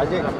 ఆడి మరి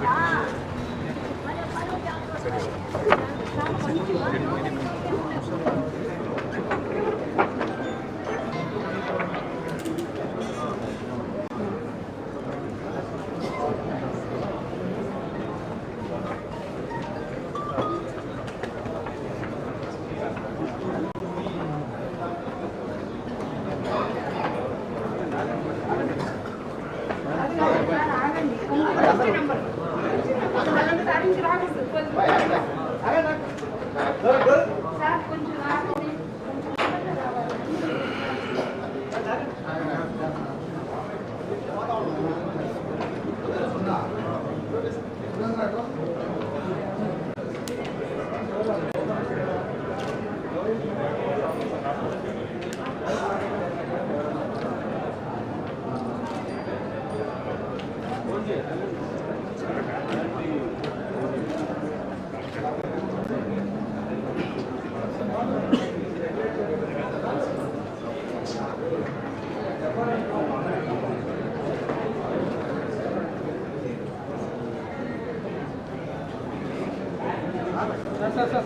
Gracias.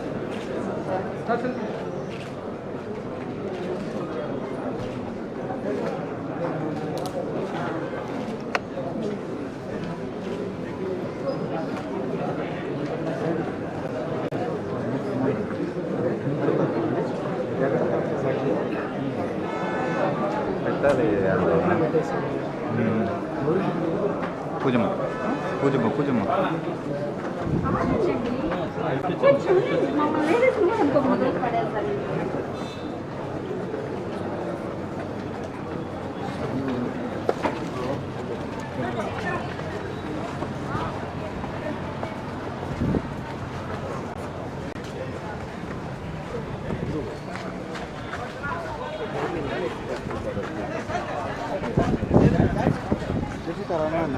からね。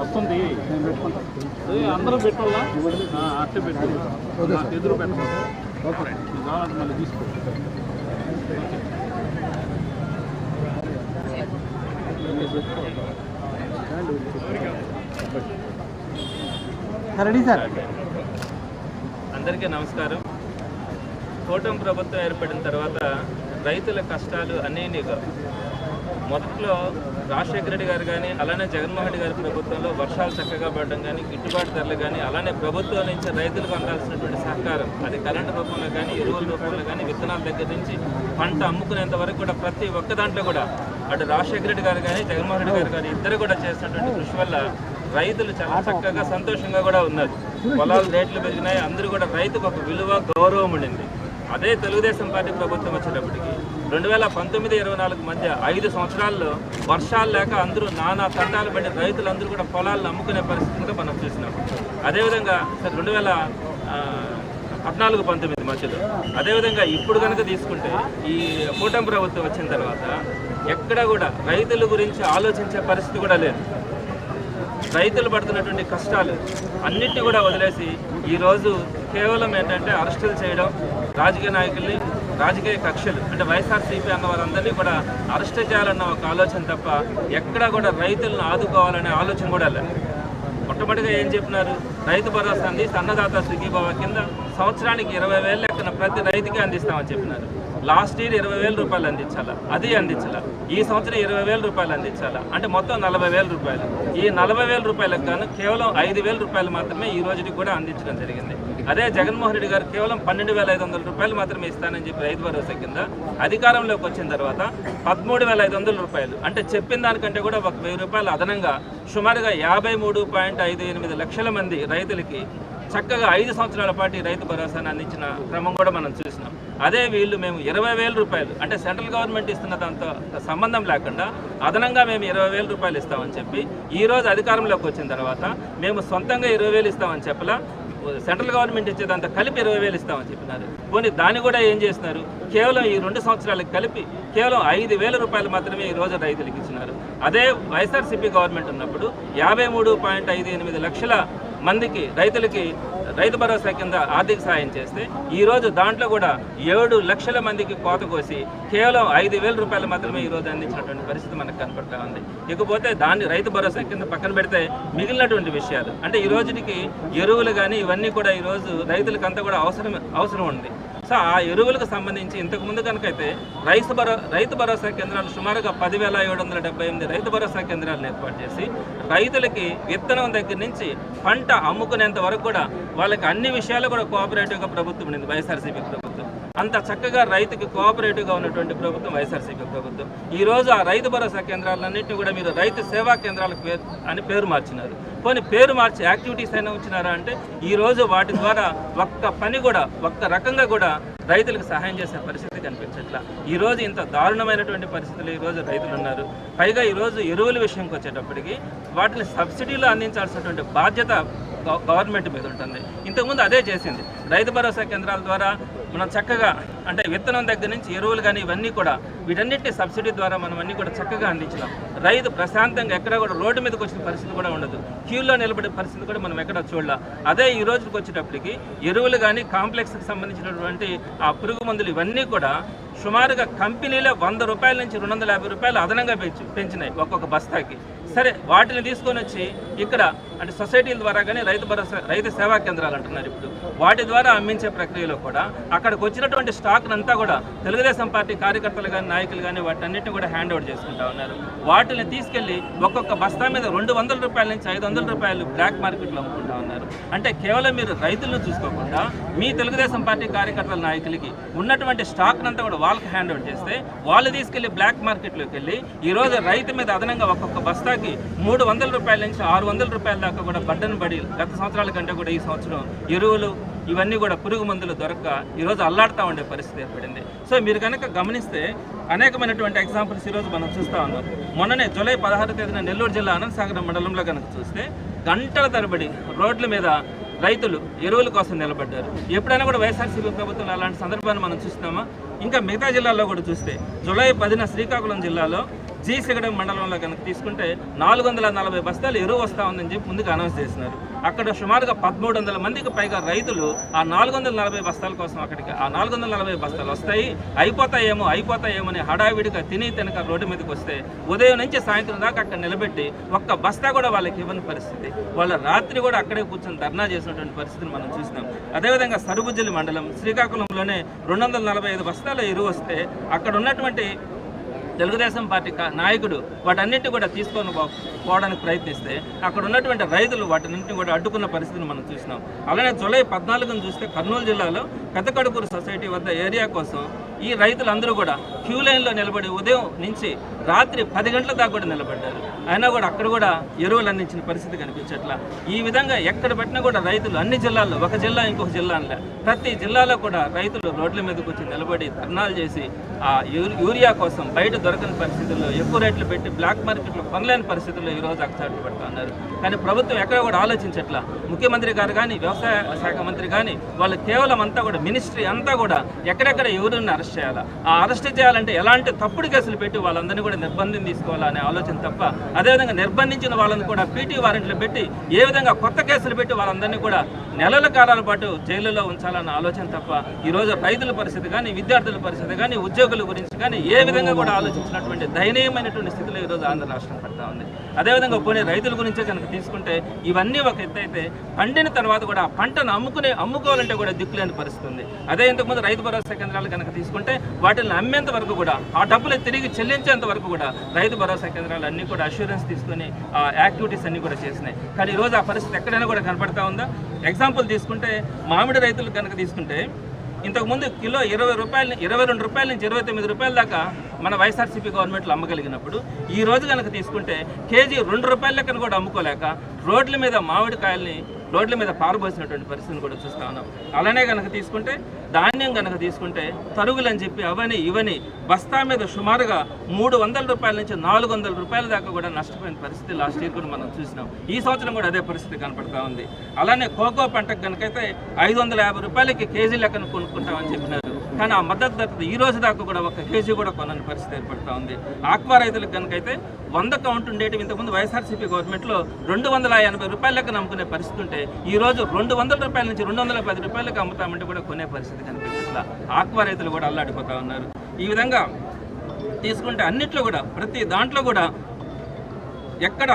వస్తుంది. ఏ, అందరూ పెట్టాలా? అట్టే పెట్టు. ఎదురు పెట్టాలి కావాలంటే మళ్ళీ తీసుకో. Ready sir? అందరికీ నమస్కారం. కూటమి ప్రభుత్వం ఏర్పడిన తర్వాత రైతుల కష్టాలు అనేనిగా మొదట్లో రాజశేఖర రెడ్డి గారు కానీ అలానే జగన్మోహన్ రెడ్డి గారి ప్రభుత్వంలో వర్షాలు చక్కగా పడడం కానీ గిట్టుబాటు ధరలు కానీ అలానే ప్రభుత్వం నుంచి రైతులకు అందాల్సినటువంటి సహకారం అది కరెంటు రూపంలో కానీ ఎరువుల రూపంలో కానీ విత్తనాల దగ్గర నుంచి పంట అమ్ముకునేంత వరకు కూడా ప్రతి ఒక్క దాంట్లో కూడా అటు రాజశేఖర రెడ్డి గారు కానీ జగన్మోహన్ రెడ్డి గారు కానీ ఇద్దరు కూడా చేసినటువంటి కృషి వల్ల రైతులు చాలా చక్కగా సంతోషంగా కూడా ఉన్నారు. పొలాలు రేట్లు పెరిగినాయి. అందరూ కూడా రైతుకు ఒక విలువ గౌరవం ఉండింది. అదే తెలుగుదేశం పార్టీ ప్రభుత్వం వచ్చేటప్పటికి రెండు వేల పంతొమ్మిది ఇరవై నాలుగు మధ్య ఐదు సంవత్సరాల్లో వర్షాలు లేక అందరూ నానా తంటాలు పడి రైతులందరూ కూడా పొలాలను అమ్ముకునే పరిస్థితి కూడా మనం చూసినాం. అదేవిధంగా రెండు వేల పద్నాలుగు పంతొమ్మిది మధ్యలో అదేవిధంగా ఇప్పుడు కనుక తీసుకుంటే ఈ కూటమి ప్రభుత్వం వచ్చిన తర్వాత ఎక్కడ కూడా రైతుల గురించి ఆలోచించే పరిస్థితి కూడా లేదు. రైతులు పడుతున్నటువంటి కష్టాలు అన్నిటిని కూడా వదిలేసి ఈరోజు కేవలం ఏంటంటే అరెస్టులు చేయడం రాజకీయ నాయకుల్ని రాజకీయ కక్షలు అంటే వైఎస్ఆర్సీపీ అన్న వారందరినీ కూడా అరెస్ట్ చేయాలన్న ఒక ఆలోచన తప్ప ఎక్కడా కూడా రైతులను ఆదుకోవాలనే ఆలోచన కూడా లేదు. మొట్టమొదటిగా ఏం చెప్పినారు? రైతు భరోసా అంది సన్నదాత సుఖీభావ కింద సంవత్సరానికి ఇరవై వేలు లెక్కన ప్రతి రైతుకి అందిస్తామని చెప్పినారు. లాస్ట్ ఇయర్ ఇరవై వేల రూపాయలు అందించాలా? అది అందించాలా? ఈ సంవత్సరం ఇరవై వేల రూపాయలు అందించాలా? అంటే మొత్తం నలభై వేల రూపాయలు. ఈ నలభై వేల రూపాయలకు గాను కేవలం ఐదు వేల రూపాయలు మాత్రమే ఈ రోజుకి కూడా అందించడం జరిగింది. అదే జగన్మోహన్ రెడ్డి గారు కేవలం పన్నెండు వేల ఐదు వందల రూపాయలు మాత్రమే ఇస్తానని చెప్పి రైతు భరోసా కింద అధికారంలోకి వచ్చిన తర్వాత పదమూడు వేల ఐదు వందల రూపాయలు. అంటే చెప్పిన దానికంటే కూడా ఒక వెయ్యి రూపాయలు అదనంగా సుమారుగా యాభై మూడు పాయింట్ ఐదు ఎనిమిది లక్షల మంది రైతులకి చక్కగా ఐదు సంవత్సరాల పాటు రైతు భరోసాను అందించిన క్రమం కూడా మనం చూసినాం. అదే వీళ్ళు మేము ఇరవై వేల రూపాయలు అంటే సెంట్రల్ గవర్నమెంట్ ఇస్తున్న దాంతో సంబంధం లేకుండా అదనంగా మేము ఇరవై వేల రూపాయలు ఇస్తామని చెప్పి ఈరోజు అధికారంలోకి వచ్చిన తర్వాత మేము సొంతంగా ఇరవై వేలు ఇస్తామని చెప్పలా సెంట్రల్ గవర్నమెంట్ ఇచ్చేదంతా కలిపి ఇరవై వేలు ఇస్తామని చెప్పినారు. పోనీ దాన్ని కూడా ఏం చేస్తున్నారు? కేవలం ఈ రెండు సంవత్సరాలకు కలిపి కేవలం ఐదు వేల రూపాయలు మాత్రమే ఈ రోజు రైతులకు ఇచ్చినారు. అదే వైఎస్ఆర్సీపీ గవర్నమెంట్ ఉన్నప్పుడు యాభై మూడు పాయింట్ ఐదు ఎనిమిది లక్షల మందికి రైతులకి రైతు భరోసా కింద ఆర్థిక సాయం చేస్తే ఈరోజు దాంట్లో కూడా ఏడు లక్షల మందికి కోత కోసి కేవలం ఐదు వేల రూపాయలు మాత్రమే ఈ రోజు అందించినటువంటి పరిస్థితి మనకు కనపడతా ఉంది. ఇకపోతే దాన్ని రైతు భరోసా కింద పక్కన పెడితే మిగిలినటువంటి విషయాలు అంటే ఈ రోజుకి ఎరువులు కానీ ఇవన్నీ కూడా ఈ రోజు కూడా అవసరం అవసరం ఉంది. సో ఆ ఎరువులకు సంబంధించి ఇంతకు ముందు కనుకైతే రైతు భరో రైతు భరోసా కేంద్రాలు సుమారుగా పదివేల ఏడు వందల డెబ్బై ఎనిమిది రైతు భరోసా కేంద్రాలను ఏర్పాటు చేసి రైతులకి విత్తనం దగ్గర నుంచి పంట అమ్ముకునేంత వరకు కూడా వాళ్ళకి అన్ని విషయాలు కూడా కోఆపరేటివ్గా ప్రభుత్వం ఉండింది వైఎస్ఆర్సీపీ ప్రభుత్వం. అంత చక్కగా రైతుకి కోఆపరేటివ్గా ఉన్నటువంటి ప్రభుత్వం వైఎస్ఆర్సీపీ ప్రభుత్వం. ఈ రోజు ఆ రైతు భరోసా కేంద్రాలన్నింటినీ కూడా మీరు రైతు సేవా కేంద్రాలకు పేరు అని పేరు మార్చినారు. పోనీ పేరు మార్చి యాక్టివిటీస్ అయినా ఉంచినారా అంటే ఈ రోజు వాటి ద్వారా ఒక్క పని కూడా ఒక్క రకంగా కూడా రైతులకు సహాయం చేసే పరిస్థితి కనిపించట్లా. ఈరోజు ఇంత దారుణమైనటువంటి పరిస్థితులు ఈరోజు రైతులు ఉన్నారు. పైగా ఈరోజు ఎరువుల విషయంకి వచ్చేటప్పటికి వాటిని సబ్సిడీలో అందించాల్సినటువంటి బాధ్యత గవ- గవర్నమెంట్ మీద ఉంటుంది. ఇంతకుముందు అదే చేసింది. రైతు భరోసా కేంద్రాల ద్వారా మనం చక్కగా అంటే విత్తనం దగ్గర నుంచి ఎరువులు కానీ ఇవన్నీ కూడా వీటన్నిటిని సబ్సిడీ ద్వారా మనం అన్నీ కూడా చక్కగా అందించినాం. రైతు ప్రశాంతంగా ఎక్కడ కూడా రోడ్డు మీదకి వచ్చిన పరిస్థితి కూడా ఉండదు. క్యూలో నిలబడే పరిస్థితి కూడా మనం ఎక్కడ చూడాల. అదే ఈ రోజుకి వచ్చేటప్పటికి ఎరువులు కానీ కాంప్లెక్స్కి సంబంధించినటువంటి ఆ పురుగు మందులు ఇవన్నీ కూడా సుమారుగా కంపెనీలో వంద రూపాయల నుంచి రెండు వందల యాభై రూపాయలు అదనంగా పెంచి పెంచినాయి ఒక్కొక్క బస్తాకి. సరే వాటిని తీసుకొని వచ్చి ఇక్కడ అంటే సొసైటీల ద్వారా కానీ రైతు భరోసా రైతు సేవా కేంద్రాలు అంటున్నారు ఇప్పుడు. వాటి ద్వారా అమ్మించే ప్రక్రియలో కూడా అక్కడికి వచ్చినటువంటి స్టాక్నంతా కూడా తెలుగుదేశం పార్టీ కార్యకర్తలు కానీ నాయకులు కానీ వాటన్నిటిని కూడా హ్యాండ్ ఓవర్ చేసుకుంటా ఉన్నారు. వాటిని తీసుకెళ్ళి ఒక్కొక్క బస్తా మీద రెండు వందల రూపాయల నుంచి ఐదు వందల రూపాయలు బ్లాక్ మార్కెట్లో అమ్ముకుంటా ఉన్నారు. అంటే కేవలం మీరు రైతులను చూసుకోకుండా మీ తెలుగుదేశం పార్టీ కార్యకర్తల నాయకులకి ఉన్నటువంటి స్టాక్నంతా కూడా వాళ్ళకి హ్యాండ్ ఓవర్ చేస్తే వాళ్ళు తీసుకెళ్ళి బ్లాక్ మార్కెట్లోకి వెళ్ళి ఈరోజు రైతు మీద అదనంగా ఒక్కొక్క బస్తాకి మూడు వందల రూపాయల నుంచి ఆరు వందల రూపాయల దాకా కూడా బడ్డను పడి గత సంవత్సరాల కంటే కూడా ఈ సంవత్సరం ఎరువులు ఇవన్నీ కూడా పురుగు మందులు దొరక్క ఈరోజు అల్లాడుతూ ఉండే పరిస్థితి ఏర్పడింది. సో మీరు కనుక గమనిస్తే అనేకమైనటువంటి ఎగ్జాంపుల్స్ ఈరోజు మనం చూస్తూ ఉన్నాం. మొన్ననే జూలై పదహారు తేదీన నెల్లూరు జిల్లా అనంతసాగరం మండలంలో కనుక చూస్తే గంటల తరబడి రోడ్ల మీద రైతులు ఎరువుల కోసం నిలబడ్డారు. ఎప్పుడైనా కూడా వైఎస్ఆర్సీపీ ప్రభుత్వం అలాంటి సందర్భాన్ని మనం చూస్తున్నామా? ఇంకా మిగతా జిల్లాల్లో కూడా చూస్తే జూలై పదిన శ్రీకాకుళం జిల్లాలో జీ సిగడం మండలంలో కనుక తీసుకుంటే నాలుగు వందల నలభై బస్తాలు ఎరువు వస్తూ ఉందని చెప్పి ముందుకు అనౌన్స్ చేసినారు అక్కడ సుమారుగా పదమూడు వందల మందికి పైగా రైతులు ఆ నాలుగు వందల నలభై బస్తాల కోసం అక్కడికి ఆ నాలుగు వందల నలభై బస్తాలు వస్తాయి. అయిపోతాయేమో అయిపోతాయేమో అని హడావిడిగా తిని తినక రోడ్డు మీదకి వస్తే ఉదయం నుంచి సాయంత్రం దాకా అక్కడ నిలబెట్టి ఒక్క బస్తా కూడా వాళ్ళకి ఇవ్వని పరిస్థితి. వాళ్ళ రాత్రి కూడా అక్కడే కూర్చొని ధర్నా చేసినటువంటి పరిస్థితిని మనం చూసినాం అదేవిధంగా సరుబుజ్జలి మండలం శ్రీకాకుళంలోనే రెండు వందల నలభై ఐదు బస్తాల ఎరువు వస్తే అక్కడ ఉన్నటువంటి తెలుగుదేశం పార్టీ నాయకుడు వాటన్నింటినీ కూడా తీసుకొని పోవడానికి ప్రయత్నిస్తే అక్కడ ఉన్నటువంటి రైతులు వాటన్నింటినీ కూడా అడ్డుకున్న పరిస్థితిని మనం చూసినాం. అలానే జూలై పద్నాలుగును చూస్తే కర్నూలు జిల్లాలో పెద్దకడుపూరు సొసైటీ వద్ద ఏరియా కోసం ఈ రైతులందరూ కూడా క్యూ లైన్లో నిలబడి ఉదయం నుంచి రాత్రి పది గంటల దాకా కూడా నిలబడ్డారు. అయినా కూడా అక్కడ కూడా ఎరువులు అందించిన పరిస్థితి కనిపించట్లా. ఈ విధంగా ఎక్కడ పెట్టినా కూడా రైతులు అన్ని జిల్లాల్లో ఒక జిల్లా ఇంకొక జిల్లా అనలే ప్రతి జిల్లాలో కూడా రైతులు రోడ్ల మీదకి వచ్చి నిలబడి ధర్నాలు చేసి ఆ యూ- యూరియా కోసం బయట దొరకని పరిస్థితుల్లో ఎక్కువ రేట్లు పెట్టి బ్లాక్ మార్కెట్లో కొనలేని పరిస్థితుల్లో ఈ రోజు అక్కచాట్లు పెడతా ఉన్నారు. కానీ ప్రభుత్వం ఎక్కడ కూడా ఆలోచించట్లా. ముఖ్యమంత్రి గారు కానీ వ్యవసాయ శాఖ మంత్రి కానీ వాళ్ళు కేవలం అంతా కూడా మినిస్ట్రీ అంతా కూడా ఎక్కడెక్కడ ఎవరున్నారు అరెస్ట్ చేయాలా? ఆ అరెస్ట్ చేయాలంటే ఎలాంటి తప్పుడు కేసులు పెట్టి వాళ్ళందరినీ కూడా నిర్బంధం తీసుకోవాలనే ఆలోచన తప్ప అదేవిధంగా నిర్బంధించిన వాళ్ళని కూడా పీటీ వారెంట్లు పెట్టి ఏ విధంగా కొత్త కేసులు పెట్టి వాళ్ళందరినీ కూడా నెలల కాలాల పాటు జైలులో ఉంచాలన్న ఆలోచన తప్ప ఈరోజు రైతుల పరిస్థితి కానీ విద్యార్థుల పరిస్థితి కానీ ఉద్యోగుల గురించి కానీ ఏ విధంగా కూడా ఆలోచించినటువంటి దయనీయమైనటువంటి స్థితిలో ఈరోజు ఆంధ్ర రాష్ట్రం పడతా ఉంది. అదేవిధంగా పోనీ రైతుల గురించే కనుక తీసుకుంటే ఇవన్నీ ఒక ఎత్తు అయితే పండిన తర్వాత కూడా పంటను అమ్ముకునే అమ్ముకోవాలంటే కూడా దిక్కులేని పరిస్థితి ఉంది. అదే ఇంతకుముందు రైతు భరోసా కేంద్రాలు కనుక తీసుకుంటే వాటిని అమ్మేంత వరకు కూడా ఆ డబ్బులు తిరిగి చెల్లించేంత వరకు కూడా రైతు భరోసా కేంద్రాలు అన్నీ కూడా అష్యూరెన్స్ తీసుకొని ఆ యాక్టివిటీస్ అన్నీ కూడా చేసినాయి కానీ ఈరోజు ఆ పరిస్థితి ఎక్కడైనా కూడా కనపడతా ఉందా? ఎగ్జాంపుల్ తీసుకుంటే మామిడి రైతులు కనుక తీసుకుంటే ఇంతకుముందు కిలో ఇరవై రూపాయల ఇరవై రెండు రూపాయల నుంచి ఇరవై తొమ్మిది రూపాయల దాకా మన వైఎస్ఆర్సీపీ గవర్నమెంట్లో అమ్మగలిగినప్పుడు ఈ రోజు కనుక తీసుకుంటే కేజీ రెండు రూపాయల లెక్కన కూడా అమ్ముకోలేక రోడ్ల మీద మామిడికాయల్ని రోడ్ల మీద పారబోసినటువంటి పరిస్థితిని కూడా చూస్తా ఉన్నాం. అలానే కనుక తీసుకుంటే ధాన్యం కనుక తీసుకుంటే తరుగులు అని చెప్పి అవని ఇవని బస్తా మీద సుమారుగా మూడు వందల రూపాయల నుంచి నాలుగు వందల రూపాయల దాకా కూడా నష్టపోయిన పరిస్థితి లాస్ట్ ఇయర్ కూడా మనం చూసినాం. ఈ సంవత్సరం కూడా అదే పరిస్థితి కనపడతా ఉంది. అలానే కోకో పంటకు కనుకైతే ఐదు వందల యాభై రూపాయలకి కేజీ లెక్కన కొనుక్కుంటామని చెప్పినారు. కానీ ఆ మద్దతు ధర ఈ రోజు దాకా కూడా ఒక కేజీ కూడా కొనని పరిస్థితి ఏర్పడుతూ ఉంది. ఆక్వా రైతులకు కనుకైతే వంద కౌంట్ ఉండేటివి ఇంతకుముందు వైఎస్ఆర్సీపీ గవర్నమెంట్లో రెండు వందల ఎనభై రూపాయల లెక్కన అమ్ముకునే పరిస్థితి ఉంటే ఈ రోజు రెండు వందల రూపాయల నుంచి రెండు వందల పది రూపాయలకు అమ్ముతామంటే కూడా కొనే పరిస్థితి కనిపించట్లా ఆక్వా రైతులు కూడా అల్లాడిపోతూ ఉన్నారు. ఈ విధంగా తీసుకుంటే అన్నిట్లో కూడా ప్రతి దాంట్లో కూడా ఎక్కడ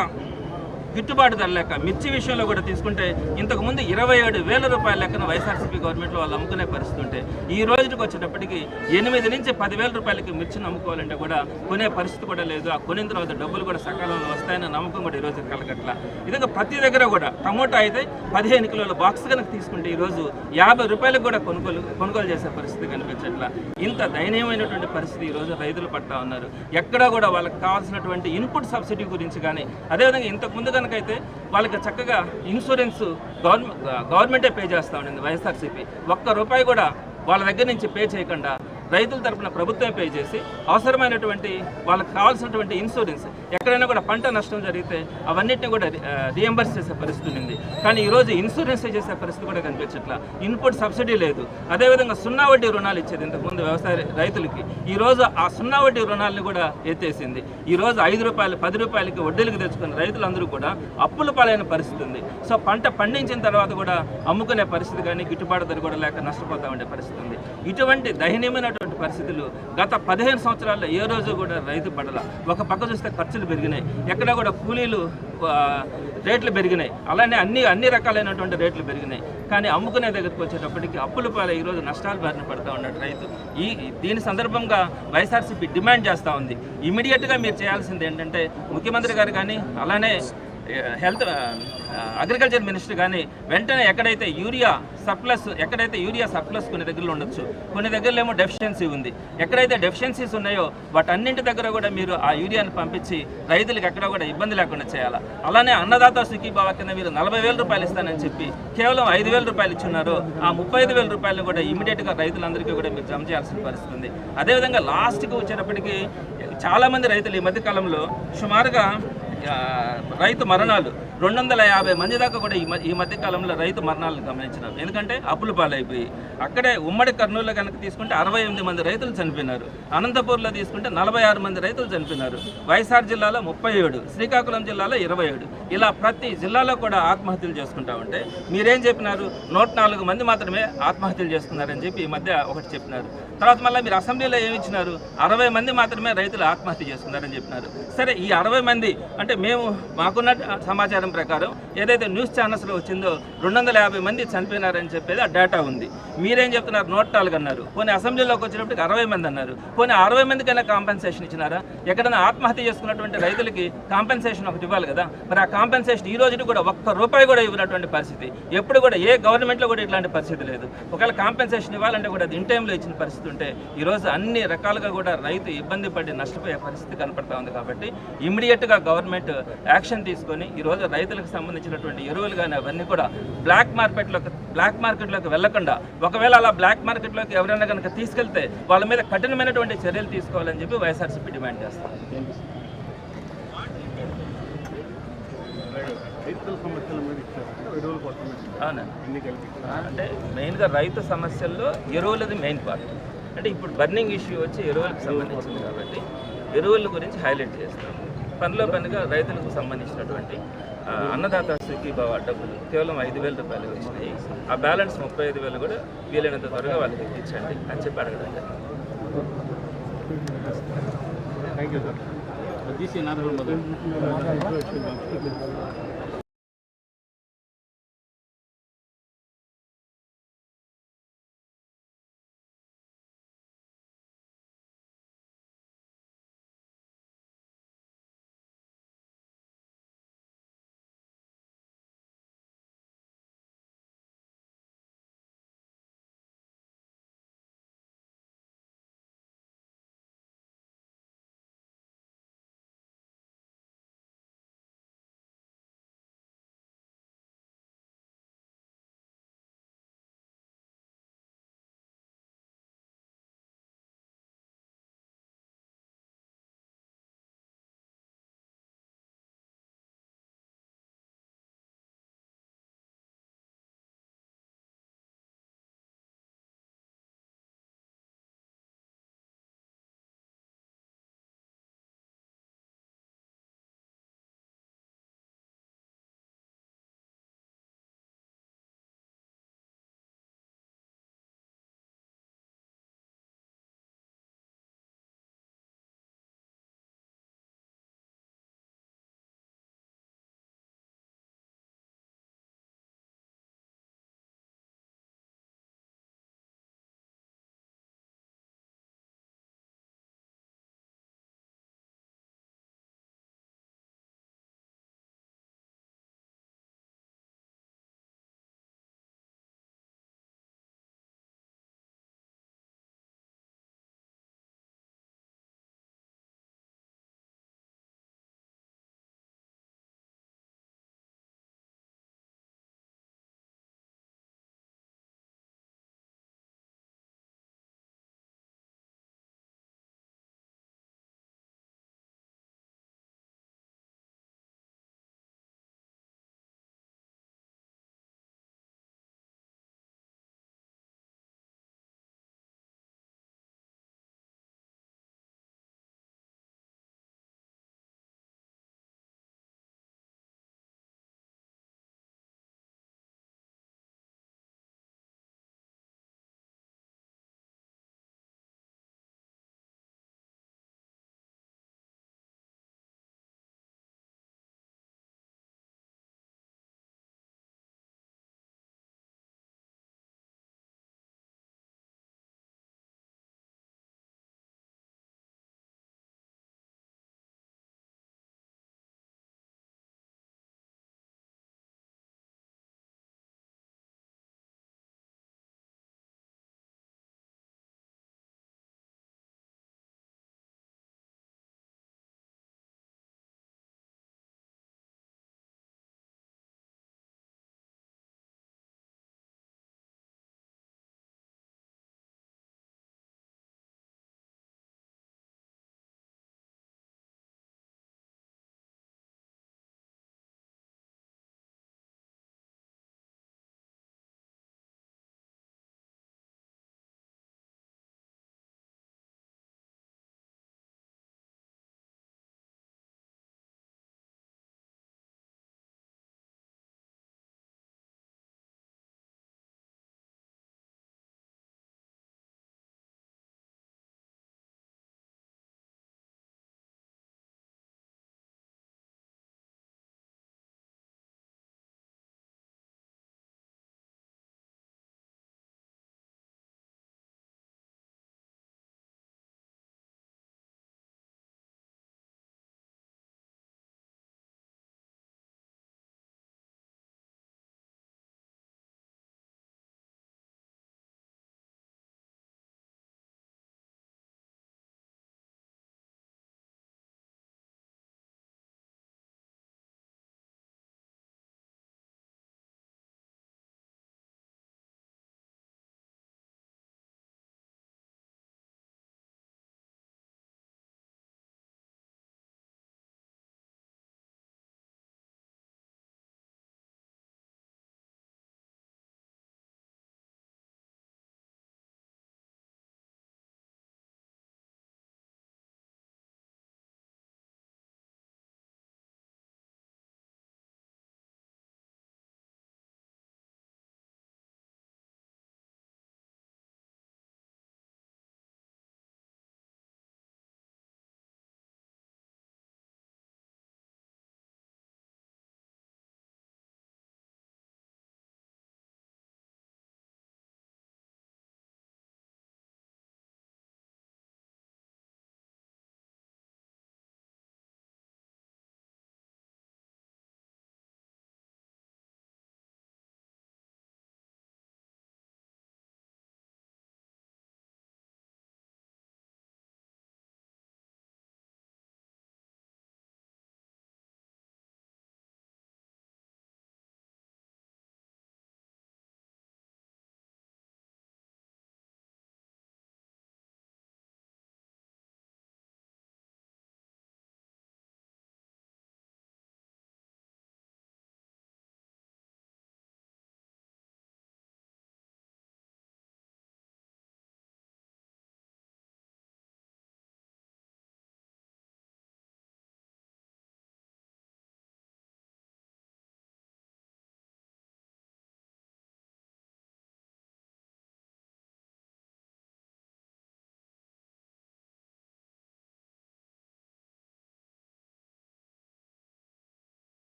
గిట్టుబాటు ధర లేక మిర్చి విషయంలో కూడా తీసుకుంటే ఇంతకు ముందు ఇరవై ఏడు వేల రూపాయల లెక్కన వైఎస్ఆర్సీపీ గవర్నమెంట్లో వాళ్ళు అమ్ముకునే పరిస్థితి ఉంటే ఈ రోజుకి వచ్చేటప్పటికి ఎనిమిది నుంచి పదివేల రూపాయలకి మిర్చిని అమ్ముకోవాలంటే కూడా కొనే పరిస్థితి కూడా లేదు. ఆ కొనిన తర్వాత డబ్బులు కూడా సకాలంలో వస్తాయన్న నమ్మకం కూడా ఈ రోజు కలగట్ల. ఇదిగా ప్రతి దగ్గర కూడా టమోటా అయితే పదిహేను కిలోల బాక్స్ కనుక తీసుకుంటే ఈ రోజు యాభై రూపాయలకు కూడా కొనుగోలు కొనుగోలు చేసే పరిస్థితి కనిపించట్ల. ఇంత దయనీయమైనటువంటి పరిస్థితి ఈ రోజు రైతులు పడతా ఉన్నారు. ఎక్కడా కూడా వాళ్ళకి కావాల్సినటువంటి ఇన్పుట్ సబ్సిడీ గురించి కానీ అదేవిధంగా ఇంతకు ముందుగా కనుక అయితే వాళ్ళకి చక్కగా ఇన్సూరెన్స్ గవర్నమెంట్ గవర్నమెంటే పే చేస్తూ ఉండింది వైఎస్ఆర్సీపీ. ఒక్క రూపాయి కూడా వాళ్ళ దగ్గర నుంచి పే చేయకుండా రైతుల తరఫున ప్రభుత్వం పే చేసి అవసరమైనటువంటి వాళ్ళకి కావాల్సినటువంటి ఇన్సూరెన్స్ ఎక్కడైనా కూడా పంట నష్టం జరిగితే అవన్నిటిని కూడా రియంబర్స్ చేసే పరిస్థితి ఉంది. కానీ ఈరోజు ఇన్సూరెన్స్ చేసే పరిస్థితి కూడా కనిపించట్లా. ఇన్పుట్ సబ్సిడీ లేదు. అదేవిధంగా సున్నా వడ్డీ రుణాలు ఇచ్చేది ఇంతకుముందు వ్యవసాయ రైతులకి. ఈ రోజు ఆ సున్నా వడ్డీ రుణాలను కూడా ఎత్తేసింది. ఈ రోజు ఐదు రూపాయలు పది రూపాయలకి వడ్డీలకు తెచ్చుకున్న రైతులందరూ కూడా అప్పుల పాలైన పరిస్థితి ఉంది. సో పంట పండించిన తర్వాత కూడా అమ్ముకునే పరిస్థితి కానీ గిట్టుబాటు ధర కూడా లేక నష్టపోతా ఉండే పరిస్థితి ఉంది. ఇటువంటి దయనీయమైనటువంటి పరిస్థితులు గత పదిహేను సంవత్సరాల్లో ఏ రోజు కూడా రైతు పడల. ఒక పక్క చూస్తే ఖర్చులు పెరిగినాయి. ఎక్కడ కూడా కూలీలు రేట్లు పెరిగినాయి. అలానే అన్ని అన్ని రకాలైనటువంటి రేట్లు పెరిగినాయి. కానీ అమ్ముకునే దగ్గరికి వచ్చేటప్పటికి అప్పుల పాలై ఈరోజు నష్టాలు బారిన పడతా ఉన్నాడు రైతు. ఈ దీని సందర్భంగా వైఎస్ఆర్సీపీ డిమాండ్ చేస్తూ ఉంది. ఇమీడియట్గా మీరు చేయాల్సింది ఏంటంటే ముఖ్యమంత్రి గారు కానీ అలానే హెల్త్ అగ్రికల్చర్ మినిస్టర్ కానీ వెంటనే ఎక్కడైతే యూరియా సర్ప్లస్ ఎక్కడైతే యూరియా సర్ప్లస్ కొన్ని దగ్గరలో ఉండొచ్చు కొన్ని దగ్గరలో ఏమో డెఫిషియన్సీ ఉంది. ఎక్కడైతే డెఫిషియన్సీస్ ఉన్నాయో వాటన్నింటి దగ్గర కూడా మీరు ఆ యూరియాని పంపించి రైతులకు ఎక్కడ కూడా ఇబ్బంది లేకుండా చేయాలి? అలానే అన్నదాత సుఖీభావ కింద మీరు నలభై వేల రూపాయలు ఇస్తానని చెప్పి కేవలం ఐదు వేల రూపాయలు ఇచ్చున్నారు. ఆ ముప్పై ఐదు వేల రూపాయలు కూడా ఇమీడియట్గా రైతులందరికీ కూడా మీరు జమ చేయాల్సిన పరిస్థితి ఉంది అదేవిధంగా లాస్ట్కి వచ్చేటప్పటికి చాలామంది రైతులు ఈ మధ్య కాలంలో సుమారుగా రైతు మరణాలు రెండు వందల యాభై మంది దాకా కూడా ఈ మ- ఈ మధ్య కాలంలో రైతు మరణాలను గమనించినాం ఎందుకంటే అప్పులు పాలైపోయి అక్కడే ఉమ్మడి కర్నూలులో కనుక తీసుకుంటే అరవై ఎనిమిది మంది రైతులు చనిపోయినారు. అనంతపూర్లో తీసుకుంటే నలభై ఆరు మంది రైతులు చనిపోయినారు. వైఎస్ఆర్ జిల్లాలో ముప్పై ఏడు శ్రీకాకుళం జిల్లాలో ఇరవై ఏడు. ఇలా ప్రతి జిల్లాలో కూడా ఆత్మహత్యలు చేసుకుంటా ఉంటే మీరేం చెప్పినారు? నూట నాలుగు మంది మాత్రమే ఆత్మహత్యలు చేసుకున్నారని చెప్పి ఈ మధ్య ఒకటి చెప్పినారు. తర్వాత మళ్ళీ మీరు అసెంబ్లీలో ఏమి ఇచ్చినారు? అరవై మంది మాత్రమే రైతులు ఆత్మహత్య చేసుకున్నారని చెప్పినారు. సరే ఈ అరవై మంది అంటే మేము మాకున్న సమాచారం ప్రకారం ఏదైతే న్యూస్ ఛానల్స్లో వచ్చిందో రెండు వందల యాభై మంది చనిపోయినారని చెప్పేది ఆ డేటా ఉంది. మీరేం చెప్తున్నారు? నూట నాలుగు అన్నారు. పోనీ అసెంబ్లీలోకి వచ్చినప్పటికి అరవై మంది అన్నారు. పోనీ అరవై మందికైనా కాంపెన్సేషన్ ఇచ్చినారా? ఎక్కడైనా ఆత్మహత్య చేసుకున్నటువంటి రైతులకి కాంపెన్సేషన్ ఒకటి ఇవ్వాలి కదా? మరి ఆ కాంపెన్సేషన్ ఈ రోజు కూడా ఒక్క రూపాయి కూడా ఇవ్వనటువంటి పరిస్థితి. ఎప్పుడు కూడా ఏ గవర్నమెంట్లో కూడా ఇట్లాంటి పరిస్థితి లేదు. ఒకవేళ కాంపెన్సేషన్ ఇవ్వాలంటే కూడా అది ఇన్ టైంలో ఇచ్చిన పరిస్థితి ఉంటే ఈ రోజు అన్ని రకాలుగా కూడా రైతు ఇబ్బంది పడి నష్టపోయే పరిస్థితి కనపడతా ఉంది కాబట్టి ఇమ్మీడియట్గా గవర్నమెంట్ యాక్షన్ తీసుకొని ఈ రోజు రైతులకు సంబంధించినటువంటి ఎరువులు కానీ అవన్నీ కూడా బ్లాక్ మార్కెట్లోకి బ్లాక్ మార్కెట్లోకి వెళ్ళకుండా ఒకవేళ అలా బ్లాక్ మార్కెట్లోకి ఎవరైనా కనుక తీసుకెళ్తే వాళ్ళ మీద కఠినమైనటువంటి చర్యలు తీసుకోవాలని చెప్పి వైఎస్ఆర్సీపీ డిమాండ్ చేస్తాం రైతుల సమస్యల మీద ఇచ్చారు. ఎరువుల కోసం అవునా? ఎన్ని కలిపి. అంటే మెయిన్గా రైతు సమస్యల్లో ఎరువులది మెయిన్ పార్ట్ అంటే ఇప్పుడు బర్నింగ్ ఇష్యూ వచ్చి ఎరువులకు సంబంధించింది కాబట్టి ఎరువుల గురించి హైలైట్ చేస్తాం పనిలో పనిగా రైతులకు సంబంధించినటువంటి అన్నదాత సుఖీభావ డబ్బులు కేవలం ఐదు వేల రూపాయలు వచ్చినాయి. ఆ బ్యాలెన్స్ ముప్పై ఐదు వేలు కూడా వీలైనంత త్వరగా వాళ్ళకి ఇచ్చేయండి అని చెప్పి అడగడం జరిగింది.